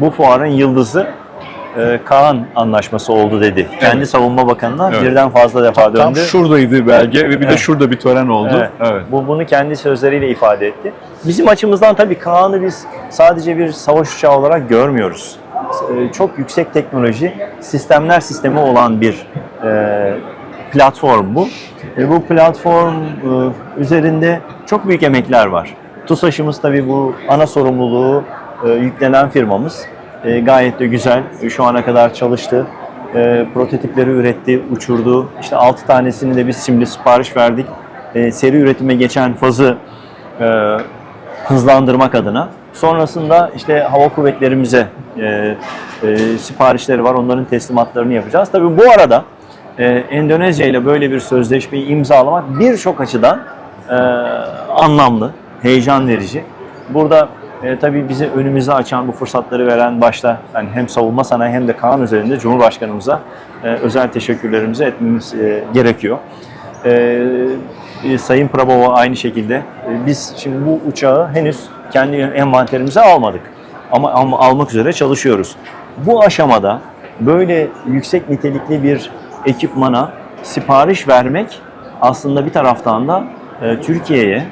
Bu fuarın yıldızı e, Kaan anlaşması oldu dedi. Kendi savunma bakanına Evet. birden fazla defa Tam döndü. şuradaydı belge ve bir de Evet. şurada bir tören oldu. Evet. Evet. Bu bunu kendi sözleriyle ifade etti. Bizim açımızdan tabii Kaan'ı biz sadece bir savaş uçağı olarak görmüyoruz. E, Çok yüksek teknoloji, sistemler sistemi olan bir e, platform bu. E, bu platform e, üzerinde çok büyük emekler var. TUSAŞ'ımız tabii bu ana sorumluluğu e, yüklenen firmamız. E, gayet de güzel. Şu ana kadar çalıştı. E, prototipleri üretti, uçurdu. İşte 6 tanesini de biz şimdi sipariş verdik. E, seri üretime geçen fazı e, hızlandırmak adına. Sonrasında işte hava kuvvetlerimize e, e, siparişleri var. Onların teslimatlarını yapacağız. Tabii bu arada e, Endonezya ile böyle bir sözleşmeyi imzalamak birçok açıdan e, anlamlı, heyecan verici. Burada e, tabii bizi önümüze açan bu fırsatları veren başta yani hem savunma sanayi hem de Kaan üzerinde Cumhurbaşkanımıza e, özel teşekkürlerimizi etmemiz e, gerekiyor. E, e, Sayın Prabova aynı şekilde. E, biz şimdi bu uçağı henüz kendi envanterimize almadık. Ama, ama almak üzere çalışıyoruz. Bu aşamada böyle yüksek nitelikli bir ekipmana sipariş vermek aslında bir taraftan da e, Türkiye'ye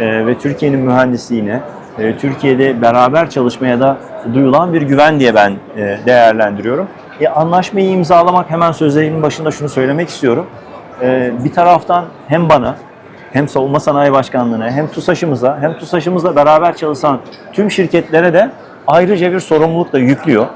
e, ve Türkiye'nin mühendisliğine, e, Türkiye'de beraber çalışmaya da duyulan bir güven diye ben e, değerlendiriyorum. E, anlaşmayı imzalamak hemen sözlerimin başında şunu söylemek istiyorum. E, bir taraftan hem bana hem Savunma Sanayi Başkanlığı'na hem TUSAŞ'ımıza hem TUSAŞ'ımızla beraber çalışan tüm şirketlere de ayrıca bir sorumluluk da yüklüyor.